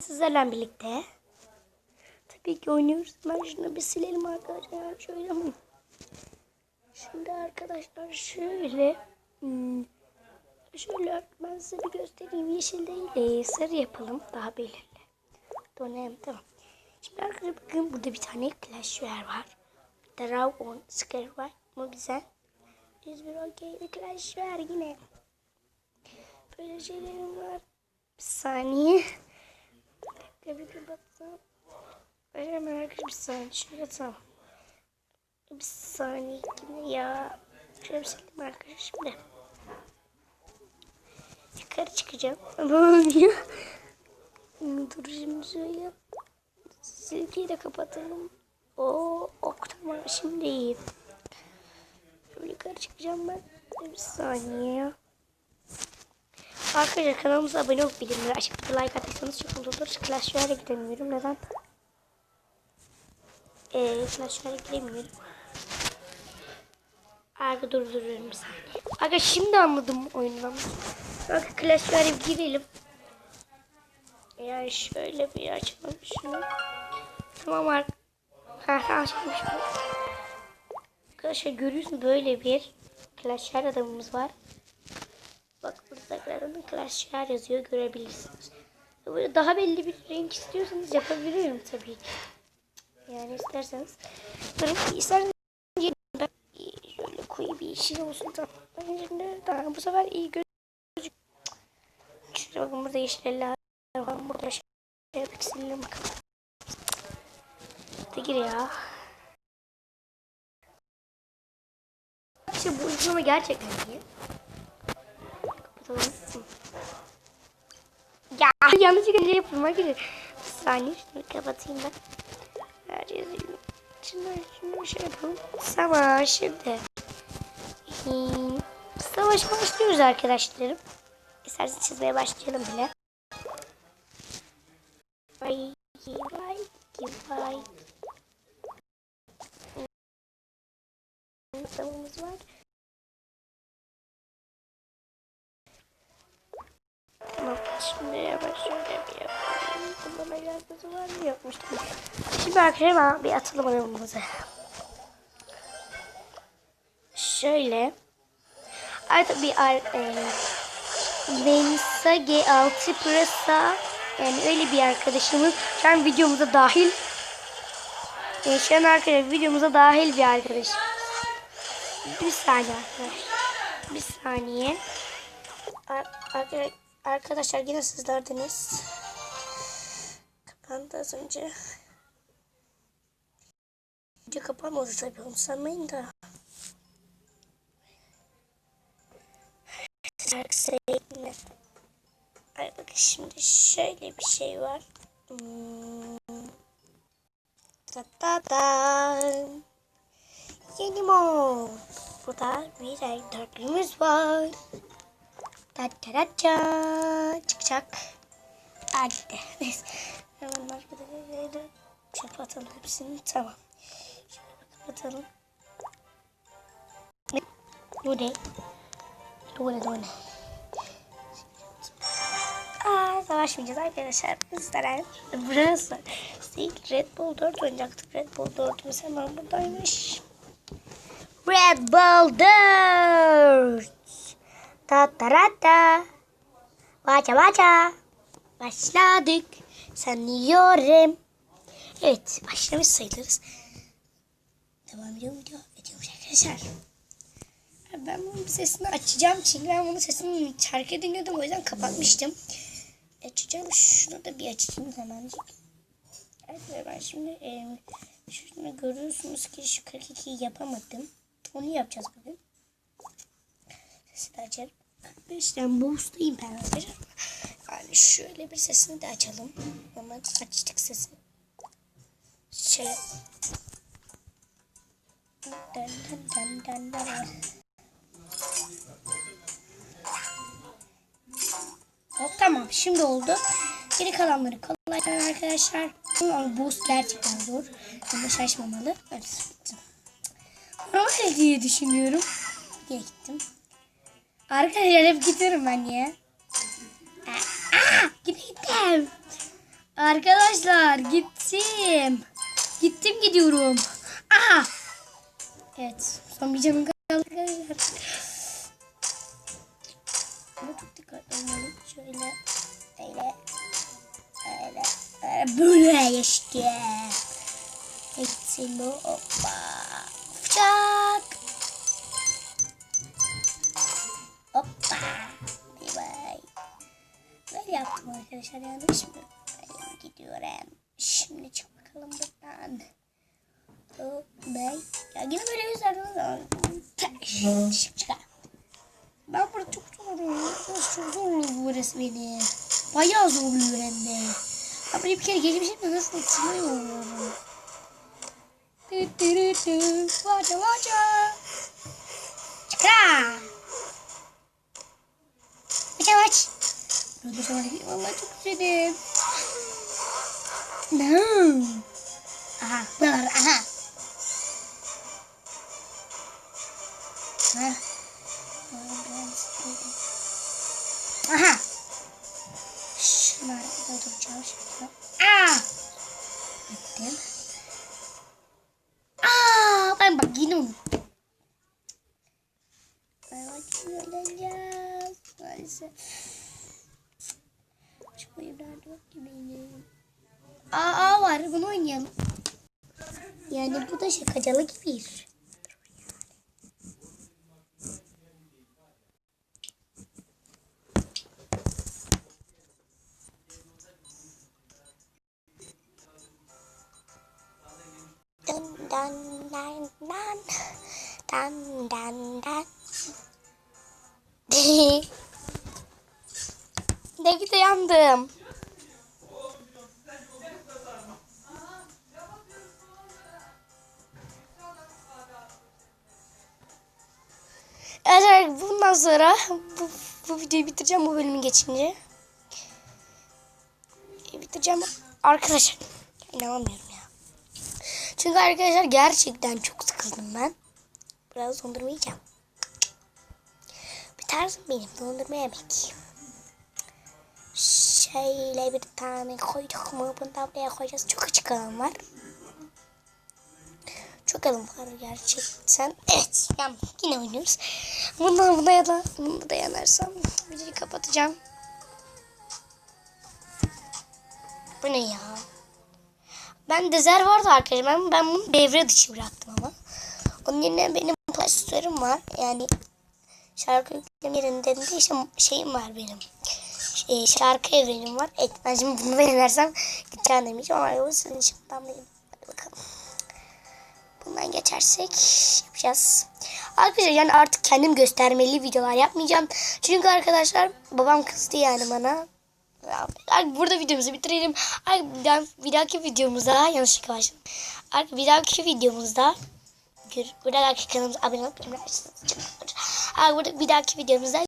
sizlerle birlikte tabii ki oynuyoruz. Ben şunu bir silelim arkadaşlar. Şöyle mi? Şimdi arkadaşlar şöyle hmm, şöyle ben size bir göstereyim. Yeşil değil de sarı yapalım. Daha belirli. Dönem tamam. Şimdi arkadaşlar bakın burada bir tane Clash Royale var. Draw on Scare var. Ama bize 101 okey Clash Royale yine. Böyle şeylerim var. Bir saniye. Bir kapatsam. Hemen arkadaşlar bir saniye. Şöyle tamam. Bir saniye ya. Şöyle bir sildim arkadaşlar şimdi. Yukarı çıkacağım. Ama olmuyor. Dur şimdi şöyle. Silgiyi de kapatalım. Oo, ok tamam şimdi iyi. Şöyle yukarı çıkacağım ben. Bir saniye ya. Arkadaşlar kanalımıza abone olup bildirimleri açıp bir like atırsanız çok mutlu oluruz. Clash Royale'e gidemiyorum. Neden? Ee, Clash Royale'e giremiyorum. Arka durduruyorum bir saniye. Arkadaşlar şimdi anladım oyundan. Bak Clash Royale'e girelim. Yani şöyle bir açalım şunu. Tamam ar ha, bu. Arkadaşlar görüyorsunuz böyle bir Clash Royale adamımız var. Bak burada Clash Royale yazıyor görebilirsiniz. Böyle daha belli bir renk istiyorsanız yapabilirim tabii. Yani isterseniz. Benim isterseniz ben şöyle koyu bir yeşil olsun da. Ben şimdi daha bu sefer iyi gözüküyor. Şuraya bakın burada yeşil eller var. Burada şey pikseller bakın. Hadi gir ya. İşte bu uygulama gerçekten iyi. Kapatalım. Ya yanlışlıkla ne yapıyorum arkadaşlar. Bir saniye şunu kapatayım ben. Herkes Şunu, şunu şey yapalım. Savaş şimdi. Savaş başlıyoruz arkadaşlarım. İsterseniz çizmeye başlayalım bile. Vay vay vay. Tamamımız var. Şimdi yavaş şöyle bir yapalım. Bunda alakası var. Şimdi arkadaşlar bir atalım oyunumuzu. Şöyle. Artık bir ar e, Venisa G6 Pro'sa yani öyle bir arkadaşımız şu an videomuza dahil. E, şu an arkadaşlar videomuza dahil bir arkadaş. Bir saniye arkadaşlar. Bir saniye. Ar arkadaşlar Arkadaşlar yine sizlerdeniz. Kapandı az önce. Video kapanmadı tabii onu sanmayın da. Ay bakın şimdi şöyle bir şey var. Hmm. Da da. Yeni mod. Burada bir renk dörtlüğümüz var. Da. Çıkacak. Hadi. Neyse. Hemen arkada çöp atalım hepsini. Tamam. Şöyle kapatalım. Bu ne? Bu ne? Bu ne? Aa, savaşmayacağız arkadaşlar. Bizlere burası. Değil, Red Bull 4 oynayacaktık. Red Bull 4'ümüz hemen buradaymış. Red Bull 4. Ta ta ra ta. Vaca vaca. Başladık. Sanıyorum. Evet başlamış sayılırız. Devam ediyor mu diyor. Ediyormuş arkadaşlar. Ben bunun sesini açacağım çünkü ben bunun sesini şarkı dinliyordum o yüzden kapatmıştım. Açacağım şunu da bir açayım hemencik. Evet ben şimdi e, şunu görüyorsunuz ki şu 42'yi yapamadım. Onu yapacağız bugün. Sesi de açarım. Arkadaşlar boostayım ben arkadaşlar. Yani şöyle bir sesini de açalım. Hemen açtık sesi. Şöyle. Dın dın dın dın dın. Hop tamam şimdi oldu. Geri kalanları kolaydan arkadaşlar. Ama boost gerçekten zor. Ama şaşmamalı. Hadi. Ama ne diye düşünüyorum. Geri gittim. Arkadaşlar hep gidiyorum ben ya. Aa, gittim. Arkadaşlar gittim. Gittim gidiyorum. Aha. Evet. Son bir canım kaldı arkadaşlar. Şöyle. Böyle. Böyle. Böyle. İşte. Geçsin bu. Hoppa. Uçak. Arkadaşlar yanlış mı? Böyle gidiyorum. Şimdi çık bakalım buradan. Hop bey. Ya yine böyle gösterdiniz ama. Çık çık. Ben burada çok zorluyum. Çok zorlu burası beni. Bayağı zorluyor hem de. Ben buraya bir kere geçmişim de nasıl yetişemiyorum. Tü tü tü. Vaca vaca. Çıkra. Böyle sonra vallahi çok. No. Aha, buralar, aha. Ha. Aha. Şunları da duracağım şimdi. Aa. Gittim. Aa, ben bak yine unuttum. Ben bak yine oynayacağız. Maalesef. Oyun nerede yok ki benim. Aa, var bunu oynayalım. Yani bu da şakacalı gibi. Dun dun dun dun dun dun dun. Ne gide yandım. Evet bundan sonra bu, bu videoyu bitireceğim bu bölümü geçince. E, bitireceğim. Arkadaşlar inanamıyorum ya. Çünkü arkadaşlar gerçekten çok sıkıldım ben. Biraz dondurma yiyeceğim. Bir tarzım benim dondurma yemek. Şöyle bir tane koyduk mu bunu da buraya koyacağız. Çok açık alan var. Çok alım var gerçekten. Evet yan, yine oynuyoruz. Bundan buna ya da bunu da yanarsam videoyu kapatacağım. Bu ne ya? Ben dezer vardı arkadaşlar. Ben, ben bunu devre dışı bıraktım ama. Onun yerine benim klasörüm var. Yani şarkı yükleme yerinde de işte şeyim var benim. Şey, şarkı evrenim var. Evet ben şimdi bunu denersem gideceğim demeyeceğim ama bu sizin için. Hadi bakalım. Bundan geçersek yapacağız. Arkadaşlar yani artık kendim göstermeli videolar yapmayacağım. Çünkü arkadaşlar babam kızdı yani bana. Burada videomuzu bitirelim. Bir, daha- bir dahaki videomuzda yanlışlıkla başladım. Bir dahaki videomuzda bir dahaki kanalımıza abone olup bildirimleri açın. Burada bir dahaki videomuzda